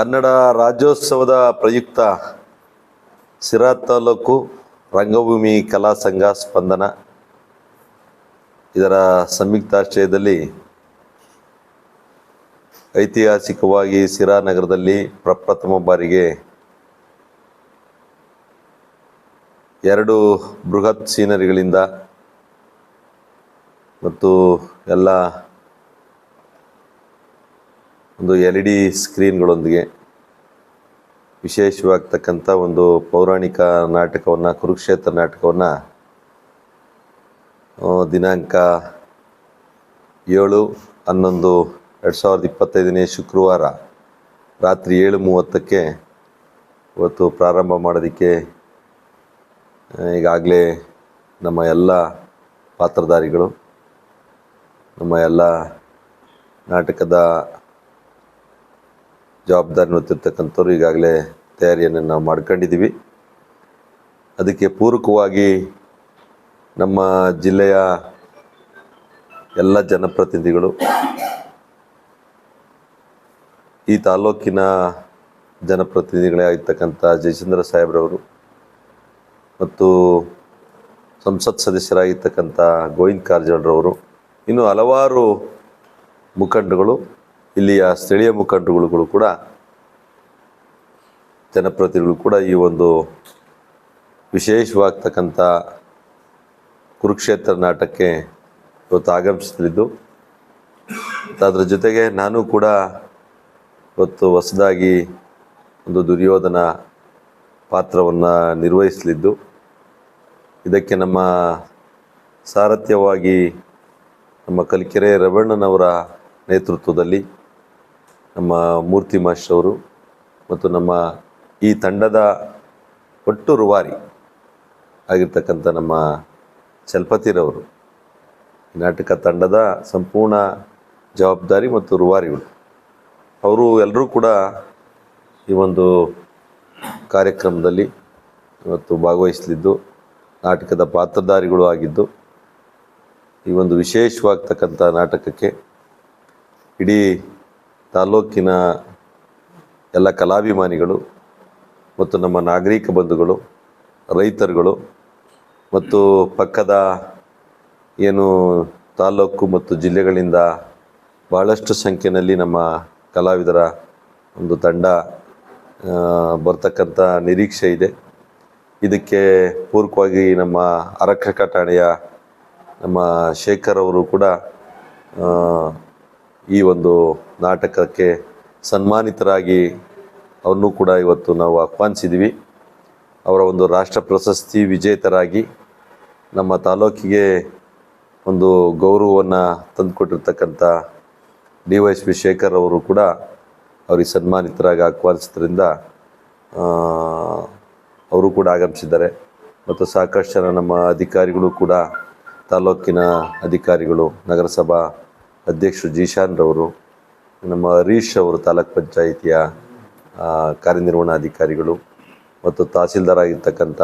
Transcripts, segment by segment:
ಕನ್ನಡ ರಾಜ್ಯೋತ್ಸವದ ಪ್ರಯುಕ್ತ ಸಿರಾ ತಾಲೂಕು ರಂಗಭೂಮಿ ಕಲಾ ಸಂಘ ಸ್ಪಂದನ. ಇದರ ಸಂಯುಕ್ತಾಶ್ರಯದಲ್ಲಿ ಐತಿಹಾಸಿಕವಾಗಿ ಸಿರಾ ನಗರದಲ್ಲಿ ಪ್ರಪ್ರಥಮ ಬಾರಿಗೆ ಎರಡು ಬೃಹತ್ ಸೀನರಿಗಳಿಂದ ಮತ್ತು ಎಲ್ಲ ಒಂದು ಎಲ್ ಇ ಡಿ ಸ್ಕ್ರೀನ್ಗಳೊಂದಿಗೆ ವಿಶೇಷವಾಗ್ತಕ್ಕಂಥ ಒಂದು ಪೌರಾಣಿಕ ನಾಟಕವನ್ನು, ಕುರುಕ್ಷೇತ್ರ ನಾಟಕವನ್ನು ದಿನಾಂಕ ಏಳು ಹನ್ನೊಂದು ಎರಡು ಸಾವಿರದ ಇಪ್ಪತ್ತೈದನೇ ಶುಕ್ರವಾರ ರಾತ್ರಿ ಏಳು ಮೂವತ್ತಕ್ಕೆ ಇವತ್ತು ಪ್ರಾರಂಭ ಮಾಡೋದಕ್ಕೆ ಈಗಾಗಲೇ ನಮ್ಮ ಎಲ್ಲ ಪಾತ್ರಧಾರಿಗಳು, ನಮ್ಮ ಎಲ್ಲ ನಾಟಕದ ಜವಾಬ್ದಾರಿ ಹೊತ್ತಿರ್ತಕ್ಕಂಥವ್ರು ಈಗಾಗಲೇ ತಯಾರಿಯನ್ನು ನಾವು ಮಾಡ್ಕೊಂಡಿದ್ದೀವಿ. ಅದಕ್ಕೆ ಪೂರಕವಾಗಿ ನಮ್ಮ ಜಿಲ್ಲೆಯ ಎಲ್ಲ ಜನಪ್ರತಿನಿಧಿಗಳು, ಈ ತಾಲೂಕಿನ ಜನಪ್ರತಿನಿಧಿಗಳೇ ಆಗಿರ್ತಕ್ಕಂಥ ಜಯಚಂದ್ರ ಸಾಹೇಬ್ರವರು ಮತ್ತು ಸಂಸತ್ ಸದಸ್ಯರಾಗಿರ್ತಕ್ಕಂಥ ಗೋವಿಂದ್ ಕಾರಜೋಳರವರು, ಇನ್ನು ಹಲವಾರು ಮುಖಂಡಗಳು ಇಲ್ಲಿಯ ಸ್ಥಳೀಯ ಮುಖಂಡರುಗಳು ಕೂಡ, ಜನಪ್ರತಿನಿಧಿಗಳು ಕೂಡ ಈ ಒಂದು ವಿಶೇಷವಾಗ್ತಕ್ಕಂಥ ಕುರುಕ್ಷೇತ್ರ ನಾಟಕಕ್ಕೆ ಇವತ್ತು ಆಗಮಿಸಲಿದ್ದು ಅದರ ಜೊತೆಗೆ ನಾನು ಕೂಡ ಇವತ್ತು ಹೊಸದಾಗಿ ಒಂದು ದುರ್ಯೋಧನ ಪಾತ್ರವನ್ನು ನಿರ್ವಹಿಸಲಿದ್ದು. ಇದಕ್ಕೆ ನಮ್ಮ ಸಾರಥ್ಯವಾಗಿ ನಮ್ಮ ಕಲಿಕೆರೆ ರವಣ್ಣನವರ ನೇತೃತ್ವದಲ್ಲಿ ನಮ್ಮ ಮೂರ್ತಿ ಮಾಸ್ಟರ್ ಅವರು ಮತ್ತು ನಮ್ಮ ಈ ತಂಡದ ಒಟ್ಟು ರುವಾರಿ ಆಗಿರ್ತಕ್ಕಂಥ ನಮ್ಮ ಚಲಪತಿರವರು ನಾಟಕ ತಂಡದ ಸಂಪೂರ್ಣ ಜವಾಬ್ದಾರಿ ಮತ್ತು ರುವಾರಿಗಳು. ಅವರು ಎಲ್ಲರೂ ಕೂಡ ಈ ಒಂದು ಕಾರ್ಯಕ್ರಮದಲ್ಲಿ ಇವತ್ತು ಭಾಗವಹಿಸಲಿದ್ದು, ನಾಟಕದ ಪಾತ್ರಧಾರಿಗಳು ಆಗಿದ್ದು, ಈ ಒಂದು ವಿಶೇಷವಾಗ್ತಕ್ಕಂಥ ನಾಟಕಕ್ಕೆ ಇಡೀ ತಾಲೂಕಿನ ಎಲ್ಲ ಕಲಾಭಿಮಾನಿಗಳು ಮತ್ತು ನಮ್ಮ ನಾಗರಿಕ ಬಂಧುಗಳು, ರೈತರುಗಳು ಮತ್ತು ಪಕ್ಕದ ಏನು ತಾಲೂಕು ಮತ್ತು ಜಿಲ್ಲೆಗಳಿಂದ ಭಾಳಷ್ಟು ಸಂಖ್ಯೆಯಲ್ಲಿ ನಮ್ಮ ಕಲಾವಿದರ ಒಂದು ತಂಡ ಬರ್ತಕ್ಕಂಥ ನಿರೀಕ್ಷೆ ಇದೆ. ಇದಕ್ಕೆ ಪೂರಕವಾಗಿ ನಮ್ಮ ಆರಕ್ಷಕ ಠಾಣೆಯ ನಮ್ಮ ಶೇಖರ್ ಅವರು ಕೂಡ ಈ ಒಂದು ನಾಟಕಕ್ಕೆ ಸನ್ಮಾನಿತರಾಗಿ ಅವ್ರನ್ನೂ ಕೂಡ ಇವತ್ತು ನಾವು ಆಹ್ವಾನಿಸಿದ್ವಿ. ಅವರ ಒಂದು ರಾಷ್ಟ್ರ ಪ್ರಶಸ್ತಿ ವಿಜೇತರಾಗಿ ನಮ್ಮ ತಾಲೂಕಿಗೆ ಒಂದು ಗೌರವವನ್ನು ತಂದುಕೊಟ್ಟಿರ್ತಕ್ಕಂಥ ಡಿ ವೈ ಎಸ್ ಶೇಖರ್ ಅವರು ಕೂಡ ಅವರಿಗೆ ಸನ್ಮಾನಿತರಾಗಿ ಆಹ್ವಾನಿಸಿದ್ರಿಂದ ಅವರು ಕೂಡ ಆಗಮಿಸಿದ್ದಾರೆ. ಮತ್ತು ಸಾಕಷ್ಟು ನಮ್ಮ ಅಧಿಕಾರಿಗಳು ಕೂಡ ತಾಲೂಕಿನ ಅಧಿಕಾರಿಗಳು, ನಗರಸಭಾ ಅಧ್ಯಕ್ಷರು ಜೀಶಾನ್ರವರು ನಮ್ಮ ಹರೀಶ್ ಅವರು ತಾಲೂಕ್ ಪಂಚಾಯಿತಿಯ ಕಾರ್ಯನಿರ್ವಹಣಾಧಿಕಾರಿಗಳು ಮತ್ತು ತಹಸೀಲ್ದಾರ್ ಆಗಿರ್ತಕ್ಕಂಥ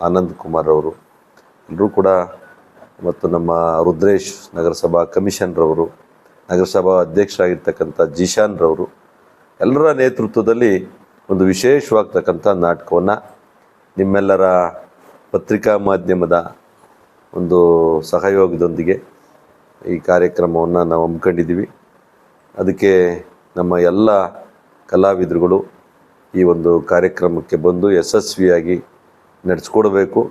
ಆನಂದ್ ಕುಮಾರ್ ಅವರು ಎಲ್ಲರೂ ಕೂಡ ಮತ್ತು ನಮ್ಮ ರುದ್ರೇಶ್ ನಗರಸಭಾ ಕಮಿಷನ್ರವರು ನಗರಸಭಾ ಅಧ್ಯಕ್ಷರಾಗಿರ್ತಕ್ಕಂಥ ಜೀಶಾನ್ರವರು ಎಲ್ಲರ ನೇತೃತ್ವದಲ್ಲಿ ಒಂದು ವಿಶೇಷವಾಗ್ತಕ್ಕಂಥ ನಾಟಕವನ್ನು ನಿಮ್ಮೆಲ್ಲರ ಪತ್ರಿಕಾ ಮಾಧ್ಯಮದ ಒಂದು ಸಹಯೋಗದೊಂದಿಗೆ ಈ ಕಾರ್ಯಕ್ರಮವನ್ನು ನಾವು ಹಮ್ಮಿಕೊಂಡಿದ್ದೀವಿ. ಅದಕ್ಕೆ ನಮ್ಮ ಎಲ್ಲ ಕಲಾವಿದರುಗಳು ಈ ಒಂದು ಕಾರ್ಯಕ್ರಮಕ್ಕೆ ಬಂದು ಯಶಸ್ವಿಯಾಗಿ ನಡೆಸ್ಕೊಡ್ಬೇಕು.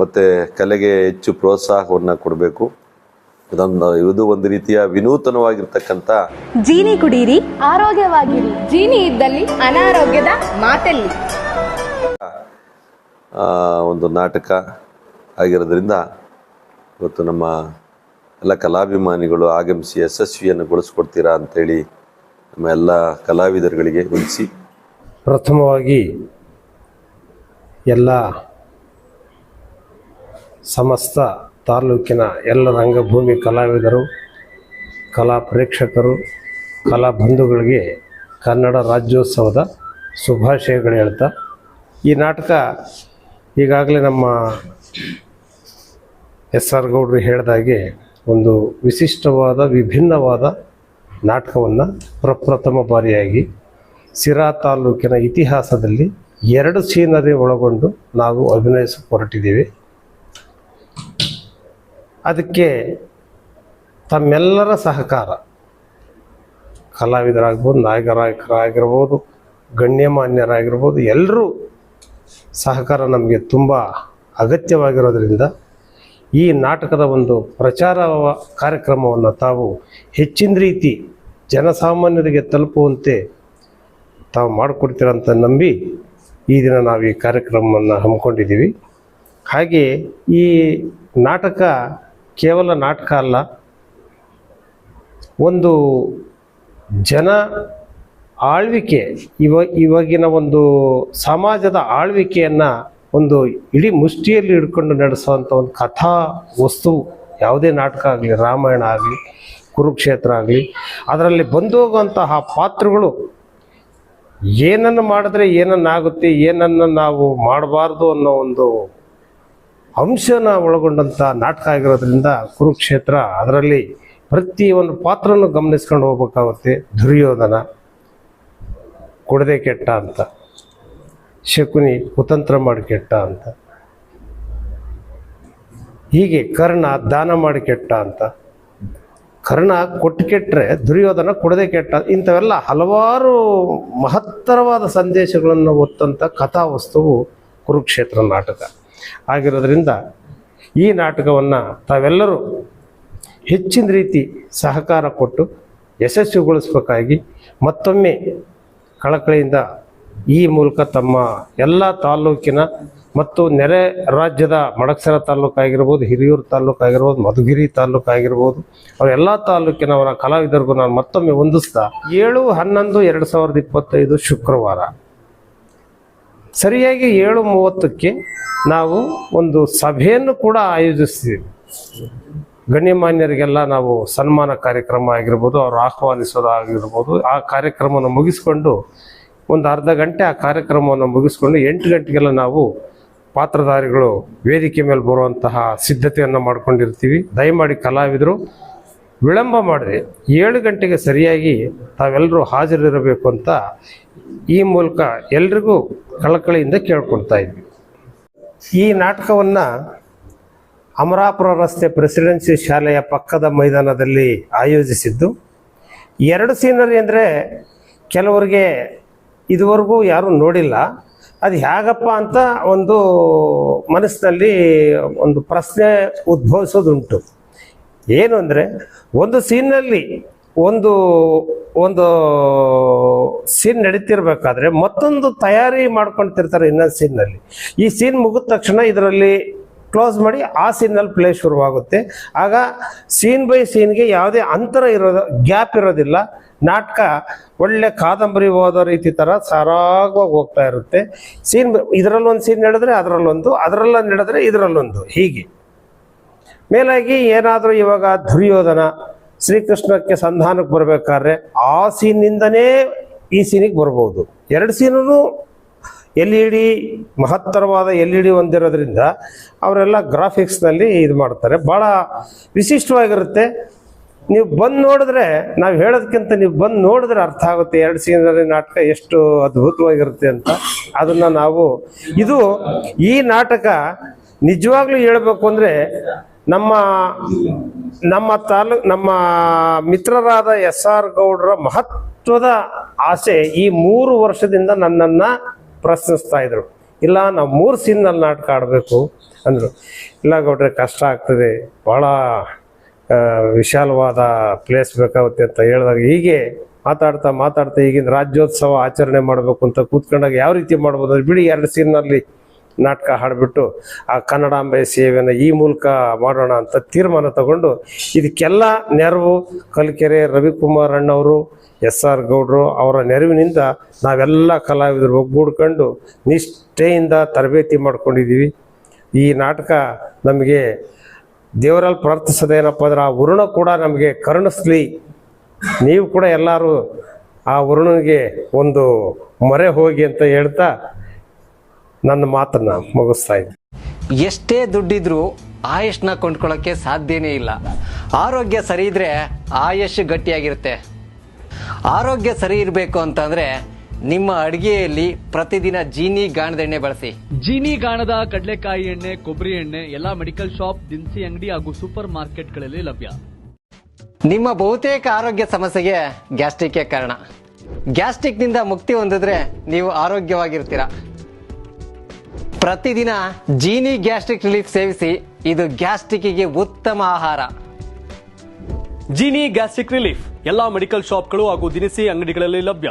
ಮತ್ತು ಕಲೆಗೆ ಹೆಚ್ಚು ಪ್ರೋತ್ಸಾಹವನ್ನು ಕೊಡಬೇಕು. ಇದೊಂದು ಇದು ಒಂದು ರೀತಿಯ ವಿನೂತನವಾಗಿರ್ತಕ್ಕಂಥ ಜೀನಿ ಕುಡೀರಿ ಆರೋಗ್ಯವಾಗಿರಿ. ಜೀನಿ ಇದ್ದಲ್ಲಿ ಅನಾರೋಗ್ಯದ ಮಾತಲ್ಲಿ. ಆ, ಒಂದು ನಾಟಕ ಆಗಿರೋದ್ರಿಂದ ಇವತ್ತು ನಮ್ಮ ಎಲ್ಲ ಕಲಾಭಿಮಾನಿಗಳು ಆಗಮಿಸಿ ಯಶಸ್ವಿಯನ್ನು ಗೊಳಿಸ್ಕೊಡ್ತೀರಾ ಅಂತೇಳಿ ನಮ್ಮ ಎಲ್ಲ ಕಲಾವಿದರುಗಳಿಗೆ ಉಳಿಸಿ ಪ್ರಥಮವಾಗಿ ಎಲ್ಲ ಸಮಸ್ತ ತಾಲೂಕಿನ ಎಲ್ಲ ರಂಗಭೂಮಿ ಕಲಾವಿದರು, ಕಲಾ ಪ್ರೇಕ್ಷಕರು, ಕಲಾ ಬಂಧುಗಳಿಗೆ ಕನ್ನಡ ರಾಜ್ಯೋತ್ಸವದ ಶುಭಾಶಯಗಳು ಹೇಳ್ತಾ, ಈ ನಾಟಕ ಈಗಾಗಲೇ ನಮ್ಮ ಎಸ್ ಆರ್ ಗೌಡ್ರು ಹೇಳಿದಾಗೆ ಒಂದು ವಿಶಿಷ್ಟವಾದ, ವಿಭಿನ್ನವಾದ ನಾಟಕವನ್ನು ಪ್ರಪ್ರಥಮ ಬಾರಿಯಾಗಿ ಸಿರಾ ತಾಲೂಕಿನ ಇತಿಹಾಸದಲ್ಲಿ ಎರಡು ಸೀನರಿ ಒಳಗೊಂಡು ನಾವು ಅಭಿನಯಿಸಕ್ಕೆ ಹೊರಟಿದ್ದೀವಿ. ಅದಕ್ಕೆ ತಮ್ಮೆಲ್ಲರ ಸಹಕಾರ, ಕಲಾವಿದರಾಗ್ಬೋದು, ನಾಯಕರಾಗಿರ್ಬೋದು, ಗಣ್ಯಮಾನ್ಯರಾಗಿರ್ಬೋದು ಎಲ್ಲರೂ ಸಹಕಾರ ನಮಗೆ ತುಂಬ ಅಗತ್ಯವಾಗಿರೋದ್ರಿಂದ ಈ ನಾಟಕದ ಒಂದು ಪ್ರಚಾರ ಕಾರ್ಯಕ್ರಮವನ್ನು ತಾವು ಹೆಚ್ಚಿನ ರೀತಿ ಜನಸಾಮಾನ್ಯರಿಗೆ ತಲುಪುವಂತೆ ತಾವು ಮಾಡಿಕೊಡ್ತೀರಂತ ನಂಬಿ ಈ ದಿನ ನಾವು ಈ ಕಾರ್ಯಕ್ರಮವನ್ನು ಹಮ್ಮಿಕೊಂಡಿದ್ದೀವಿ. ಹಾಗೆ ಈ ನಾಟಕ ಕೇವಲ ನಾಟಕ ಅಲ್ಲ, ಒಂದು ಜನ ಆಳ್ವಿಕೆ, ಇವ, ಇವಾಗಿನ ಒಂದು ಸಮಾಜದ ಆಳ್ವಿಕೆಯನ್ನು ಒಂದು ಇಡೀ ಮುಷ್ಟಿಯಲ್ಲಿ ಹಿಡ್ಕೊಂಡು ನಡೆಸುವಂಥ ಒಂದು ಕಥಾ, ವಸ್ತು, ಯಾವುದೇ ನಾಟಕ ಆಗಲಿ, ರಾಮಾಯಣ ಆಗಲಿ, ಕುರುಕ್ಷೇತ್ರ ಆಗಲಿ, ಅದರಲ್ಲಿ ಬಂದು ಹೋಗುವಂತಹ ಪಾತ್ರಗಳು ಏನನ್ನು ಮಾಡಿದ್ರೆ ಏನನ್ನಾಗುತ್ತೆ, ಏನನ್ನು ನಾವು ಮಾಡಬಾರ್ದು ಅನ್ನೋ ಒಂದು ಅಂಶನ ಒಳಗೊಂಡಂಥ ನಾಟಕ ಆಗಿರೋದ್ರಿಂದ ಕುರುಕ್ಷೇತ್ರ ಅದರಲ್ಲಿ ಪ್ರತಿ ಒಂದು ಪಾತ್ರನೂ ಗಮನಿಸ್ಕೊಂಡು ಹೋಗ್ಬೇಕಾಗುತ್ತೆ ದುರ್ಯೋಧನ, ಕೊಡದೆ ಕೆಟ್ಟ ಅಂತ. ಶಕುನಿ ಕುತಂತ್ರ ಮಾಡಿ ಕೆಟ್ಟ ಅಂತ. ಹೀಗೆ ಕರ್ಣ ದಾನ ಮಾಡಿ ಕೆಟ್ಟ ಅಂತ. ಕರ್ಣ ಕೊಟ್ಟು ಕೆಟ್ಟರೆ ದುರ್ಯೋಧನ ಕೊಡದೆ ಕೆಟ್ಟ. ಇಂಥವೆಲ್ಲ ಹಲವಾರು ಮಹತ್ತರವಾದ ಸಂದೇಶಗಳನ್ನು ಒತ್ತಂಥ ಕಥಾವಸ್ತುವು ಕುರುಕ್ಷೇತ್ರ ನಾಟಕ. ಆಗಿರೋದ್ರಿಂದ ಈ ನಾಟಕವನ್ನು ತಾವೆಲ್ಲರೂ ಹೆಚ್ಚಿನ ರೀತಿ ಸಹಕಾರ ಕೊಟ್ಟು ಯಶಸ್ವಿಗೊಳಿಸಬೇಕಾಗಿ ಮತ್ತೊಮ್ಮೆ ಕಳಕಳಿಯಿಂದ ಈ ಮೂಲಕ ತಮ್ಮ ಎಲ್ಲ ತಾಲ್ಲೂಕಿನ ಮತ್ತು ನೆರೆ ರಾಜ್ಯದ ಮಡಕ್ಸರ ತಾಲ್ಲೂಕು ಆಗಿರ್ಬೋದು, ಹಿರಿಯೂರು ತಾಲೂಕು ಆಗಿರ್ಬೋದು, ಮಧುಗಿರಿ ತಾಲ್ಲೂಕು ಆಗಿರ್ಬೋದು ಅವೆಲ್ಲ ತಾಲ್ಲೂಕಿನವರ ಕಲಾವಿದರಿಗೂ ನಾನು ಮತ್ತೊಮ್ಮೆ ಹೊಂದಿಸ್ತಾ ಏಳು ಹನ್ನೊಂದು ಎರಡು ಸಾವಿರದ ಇಪ್ಪತ್ತೈದು ಶುಕ್ರವಾರ. ಸರಿಯಾಗಿ ಏಳು ಮೂವತ್ತಕ್ಕೆ ನಾವು ಒಂದು ಸಭೆಯನ್ನು ಕೂಡ ಆಯೋಜಿಸ್ತೀವಿ. ಗಣ್ಯಮಾನ್ಯರಿಗೆಲ್ಲ ನಾವು ಸನ್ಮಾನ ಕಾರ್ಯಕ್ರಮ ಆಗಿರ್ಬೋದು, ಅವರು ಆಹ್ವಾನಿಸೋದಾಗಿರ್ಬೋದು, ಆ ಕಾರ್ಯಕ್ರಮವನ್ನು ಮುಗಿಸ್ಕೊಂಡು ಒಂದು ಅರ್ಧ ಗಂಟೆ ಆ ಕಾರ್ಯಕ್ರಮವನ್ನು ಮುಗಿಸ್ಕೊಂಡು ಎಂಟು ಗಂಟೆಗೆಲ್ಲ ನಾವು ಪಾತ್ರಧಾರಿಗಳು ವೇದಿಕೆ ಮೇಲೆ ಬರುವಂತಹ ಸಿದ್ಧತೆಯನ್ನು ಮಾಡ್ಕೊಂಡಿರ್ತೀವಿ. ದಯಮಾಡಿ ಕಲಾವಿದರು, ವಿಳಂಬ ಮಾಡಿದೆ ಏಳು ಗಂಟೆಗೆ ಸರಿಯಾಗಿ ತಾವೆಲ್ಲರೂ ಹಾಜರಿರಬೇಕು ಅಂತ ಈ ಮೂಲಕ ಎಲ್ರಿಗೂ ಕಳಕಳಿಯಿಂದ ಕೇಳ್ಕೊಳ್ತಾ ಇದ್ವಿ. ಈ ನಾಟಕವನ್ನು ಅಮರಾಪುರ ರಸ್ತೆ ಪ್ರೆಸಿಡೆನ್ಸಿ ಶಾಲೆಯ ಪಕ್ಕದ ಮೈದಾನದಲ್ಲಿ ಆಯೋಜಿಸಿದ್ದು. ಎರಡು ಸೀನರಿ ಅಂದರೆ ಕೆಲವರಿಗೆ ಇದುವರೆಗೂ ಯಾರೂ ನೋಡಿಲ್ಲ. ಅದು ಹೇಗಪ್ಪ ಅಂತ ಒಂದು ಮನಸ್ಸಿನಲ್ಲಿ ಒಂದು ಪ್ರಶ್ನೆ ಉದ್ಭವಿಸೋದುಂಟು. ಏನು ಅಂದರೆ, ಒಂದು ಸೀನ್ನಲ್ಲಿ ಒಂದು ಒಂದು ಸೀನ್ ನಡೀತಿರ್ಬೇಕಾದ್ರೆ ಮತ್ತೊಂದು ತಯಾರಿ ಮಾಡ್ಕೊಳ್ತಿರ್ತಾರೆ ಇನ್ನೊಂದು ಸೀನ್ನಲ್ಲಿ. ಈ ಸೀನ್ ಮುಗಿದ ತಕ್ಷಣ ಇದರಲ್ಲಿ ಕ್ಲೋಸ್ ಮಾಡಿ ಆ ಸೀನಲ್ಲಿ ಪ್ಲೇ ಶುರುವಾಗುತ್ತೆ. ಆಗ ಸೀನ್ ಬೈ ಸೀನ್ಗೆ ಯಾವುದೇ ಅಂತರ ಇರೋದು, ಗ್ಯಾಪ್ ಇರೋದಿಲ್ಲ. ನಾಟಕ ಒಳ್ಳೆ ಕಾದಂಬರಿ ಓದೋ ರೀತಿ ಥರ ಸರಾಗವಾಗಿ ಹೋಗ್ತಾ ಇರುತ್ತೆ. ಸೀನ್ ಇದರಲ್ಲೊಂದು ಸೀನ್ ನಡೆದ್ರೆ ಅದರಲ್ಲೊಂದು ಅದರಲ್ಲೊಂದು ನಡೆದ್ರೆ ಇದರಲ್ಲೊಂದು, ಹೀಗೆ. ಮೇಲಾಗಿ ಏನಾದರೂ ಇವಾಗ ದುರ್ಯೋಧನ ಶ್ರೀಕೃಷ್ಣಕ್ಕೆ ಸಂಧಾನಕ್ಕೆ ಬರಬೇಕಾದ್ರೆ ಆ ಸೀನಿಂದನೇ ಈ ಸೀನಿಗೆ ಬರ್ಬೋದು. ಎರಡು ಸೀನೂ ಎಲ್ ಇ ಡಿ ಮಹತ್ತರವಾದ ಎಲ್ ಇ ಡಿ ಹೊಂದಿರೋದ್ರಿಂದ ಅವರೆಲ್ಲ ಗ್ರಾಫಿಕ್ಸ್ನಲ್ಲಿ ಇದು ಮಾಡ್ತಾರೆ. ಭಾಳ ವಿಶಿಷ್ಟವಾಗಿರುತ್ತೆ. ನೀವು ಬಂದು ನೋಡಿದ್ರೆ, ನಾವು ಹೇಳೋದಕ್ಕಿಂತ ನೀವು ಬಂದು ನೋಡಿದ್ರೆ ಅರ್ಥ ಆಗುತ್ತೆ, ಎರಡು ಸೀನರಿ ನಾಟಕ ಎಷ್ಟು ಅದ್ಭುತವಾಗಿರುತ್ತೆ ಅಂತ. ಅದನ್ನು ನಾವು, ಇದು ಈ ನಾಟಕ ನಿಜವಾಗ್ಲೂ ಹೇಳಬೇಕು ಅಂದರೆ, ನಮ್ಮ ನಮ್ಮ ತಾಲೂ, ನಮ್ಮ ಮಿತ್ರರಾದ ಎಸ್ ಆರ್ ಗೌಡ್ರ ಮಹತ್ವದ ಆಸೆ ಈ ಮೂರು ವರ್ಷದಿಂದ ನನ್ನನ್ನು ಪ್ರಶ್ನಿಸ್ತಾ ಇದ್ರು. ಇಲ್ಲ, ನಾವು ಮೂರು ಸೀನ್ನಲ್ಲಿ ನಾಟಕ ಆಡಬೇಕು ಅಂದರು. ಇಲ್ಲ ಗೌಡ್ರೆ, ಕಷ್ಟ ಆಗ್ತದೆ ಭಾಳ ವಿಶಾಲವಾದ ಪ್ಲೇಸ್ ಬೇಕಾಗುತ್ತೆ ಅಂತ ಹೇಳಿದಾಗ ಹೀಗೆ ಮಾತಾಡ್ತಾ ಮಾತಾಡ್ತಾ ಈಗಿನ ರಾಜ್ಯೋತ್ಸವ ಆಚರಣೆ ಮಾಡಬೇಕು ಅಂತ ಕೂತ್ಕೊಂಡಾಗ ಯಾವ ರೀತಿ ಮಾಡ್ಬೋದು ಅದು ಬಿಡಿ ಎರಡು ಸೀನ್ನಲ್ಲಿ ನಾಟಕ ಹಾಡಿಬಿಟ್ಟು ಆ ಕನ್ನಡಾಂಬೆ ಸೇವೆಯನ್ನು ಈ ಮೂಲಕ ಮಾಡೋಣ ಅಂತ ತೀರ್ಮಾನ ತಗೊಂಡು ಇದಕ್ಕೆಲ್ಲ ನೆರವು ಕಲ್ಕೆರೆ ರವಿಕುಮಾರ್ ಅಣ್ಣವರು ಎಸ್ ಆರ್ ಗೌಡ್ರು ಅವರ ನೆರವಿನಿಂದ ನಾವೆಲ್ಲ ಕಲಾವಿದರು ಒಗ್ಗೂಡ್ಕೊಂಡು ನಿಷ್ಠೆಯಿಂದ ತರಬೇತಿ ಮಾಡ್ಕೊಂಡಿದ್ದೀವಿ. ಈ ನಾಟಕ ನಮಗೆ ದೇವರಲ್ಲಿ ಪ್ರಾರ್ಥಿಸೋದೇನಪ್ಪ ಅಂದ್ರೆ ಆ ವರುಣ ಕೂಡ ನಮಗೆ ಕರುಣಿಸ್ಲಿ. ನೀವು ಕೂಡ ಎಲ್ಲರೂ ಆ ವರುಣನಿಗೆ ಒಂದು ಮೊರೆ ಹೋಗಿ ಅಂತ ಹೇಳ್ತಾ ನನ್ನ ಮಾತನ್ನ ಮುಗಿಸ್ತಾ ಇದ್ದೆ ಎಷ್ಟೇ ದುಡ್ಡಿದ್ರೂ ಆಯುಷ್ನ ಕೊಂಡ್ಕೊಳ್ಳೋಕ್ಕೆ ಸಾಧ್ಯನೇ ಇಲ್ಲ. ಆರೋಗ್ಯ ಸರಿ ಇದ್ರೆ ಆಯುಷ್ ಗಟ್ಟಿಯಾಗಿರುತ್ತೆ. ಆರೋಗ್ಯ ಸರಿ ಇರಬೇಕು ಅಂತಂದ್ರೆ ನಿಮ್ಮ ಅಡಿಗೆಯಲ್ಲಿ ಪ್ರತಿದಿನ ಜೀನಿ ಗಾಣದ ಎಣ್ಣೆ ಬಳಸಿ. ಜೀನಿ ಗಾಣದ ಕಡಲೆಕಾಯಿ ಎಣ್ಣೆ ಕೊಬ್ಬರಿ ಎಣ್ಣೆ ಎಲ್ಲಾ ಮೆಡಿಕಲ್ ಶಾಪ್ ದಿನಸಿ ಅಂಗಡಿ ಹಾಗೂ ಸೂಪರ್ ಮಾರ್ಕೆಟ್ಗಳಲ್ಲಿ ಲಭ್ಯ. ನಿಮ್ಮ ಬಹುತೇಕ ಆರೋಗ್ಯ ಸಮಸ್ಯೆಗೆ ಗ್ಯಾಸ್ಟ್ರಿಕ್ ಕಾರಣ. ಗ್ಯಾಸ್ಟ್ರಿಕ್ನಿಂದ ಮುಕ್ತಿ ಹೊಂದಿದ್ರೆ ನೀವು ಆರೋಗ್ಯವಾಗಿರ್ತೀರ. ಪ್ರತಿದಿನ ಜೀನಿ ಗ್ಯಾಸ್ಟ್ರಿಕ್ ರಿಲೀಫ್ ಸೇವಿಸಿ ಇದು ಗ್ಯಾಸ್ಟ್ರಿಕ್ಗೆ ಉತ್ತಮ ಆಹಾರ. ಜೀನಿ ಗ್ಯಾಸ್ಟ್ರಿಕ್ ರಿಲೀಫ್ ಎಲ್ಲಾ ಮೆಡಿಕಲ್ ಶಾಪ್ಗಳು ಹಾಗೂ ದಿನಸಿ ಅಂಗಡಿಗಳಲ್ಲಿ ಲಭ್ಯ.